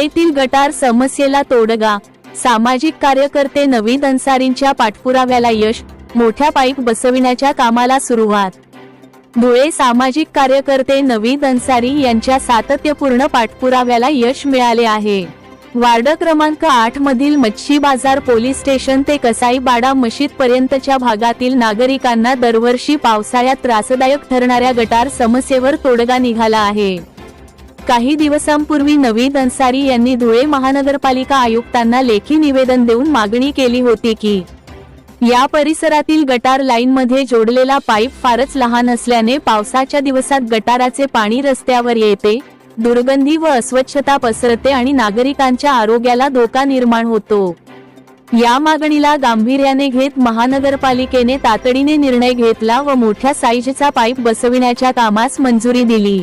धुळेतील गटार समस्येला तोडगा. सामाजिक कार्यकर्ते नवीद अन्सारींच्या पाठपुराव्याला यश मोठ्या पाईप बसविण्याच्या कामाला सुरुवात. धुळे सामाजिक कार्यकर्ते नवीद अन्सारी यांच्या सातत्यपूर्ण पाठपुराव्याला यश मिळाले आहे. वार्ड क्रमांक आठ मधील मच्छी बाजार पोलीस स्टेशन ते कसाईबाडा मशीद पर्यंतच्या भागातील नागरिकांना दरवर्षी पावसाळ्यात त्रासदायक ठरणाऱ्या गटार समस्येवर तोडगा निघाला आहे. काही दिवसांपूर्वी नवीद अन्सारी यांनी धुळे महानगरपालिका आयुक्तांना लेखी निवेदन देऊन मागणी केली होती की या परिसरातील गटार लाईनमध्ये जोडलेला पाईप फारच लहान असल्याने पावसाच्या दिवसात गटाराचे पाणी रस्त्यावर येते दुर्गंधी व अस्वच्छता पसरते आणि नागरिकांच्या आरोग्याला धोका निर्माण होतो. या मागणीला गांभीर्याने घेत महानगरपालिकेने तातडीने निर्णय घेतला व मोठ्या साईजचा पाईप बसविण्याच्या कामास मंजुरी दिली.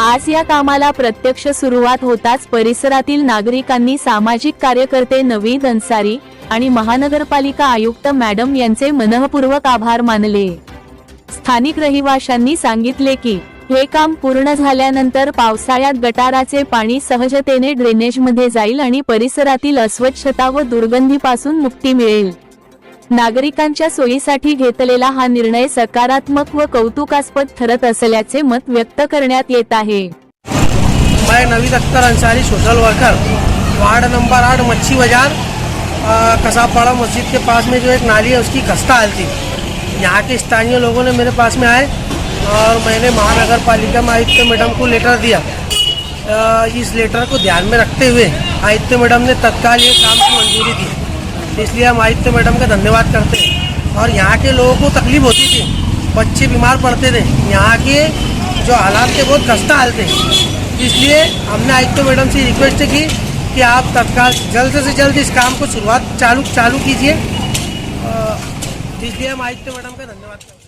आज या कामाला प्रत्यक्ष सुरुवात होताच परिसरातील नागरिकांनी सामाजिक कार्यकर्ते नवीद अन्सारी आणि महानगरपालिका आयुक्त मॅडम यांचे मनःपूर्वक आभार मानले. स्थानिक रहिवाशांनी सांगितले की हे काम पूर्ण झाल्यानंतर पावसाळ्यात गटाराचे पाणी सहजतेने ड्रेनेजमध्ये जाईल आणि परिसरातील अस्वच्छता व दुर्गंधीपासून मुक्ती मिळेल. नागरिकांच्या सोयीसाठी घेतलेला हा निर्णय सकारात्मक व कौतुकास्पद ठरत असल्याचे मत व्यक्त करण्यात येत आहे. मैं Naveed Akhtar Ansari social worker ward number आठ मच्छी बाजार कसापाडा मस्जिद के पास में जो एक नाली है उसकी खस्ता हाल थी। यहाँ के स्थानीय लोगों ने मेरे पास में आए और मैंने महानगर पालिका में आयुक्त मैडम को लेटर दिया। इस लेटर को ध्यान में रखते हुए आयुक्त मैडम ने तत्काल ये काम की मंजूरी दी। इसलिए हम आयुक्त मैडम का धन्यवाद करते हैं। और यहाँ के लोगों को तकलीफ़ होती थी। बच्चे बीमार पड़ते थे। यहाँ के जो हालात थे, बहुत खस्ता हाल थे। इसलिए हमने आयुक्त मैडम से रिक्वेस्ट की कि आप तत्काल जल्द से जल्द इस काम को शुरुआत चालू चालू कीजिए। इसलिए हम आयुक्त मैडम का धन्यवाद करते हैं।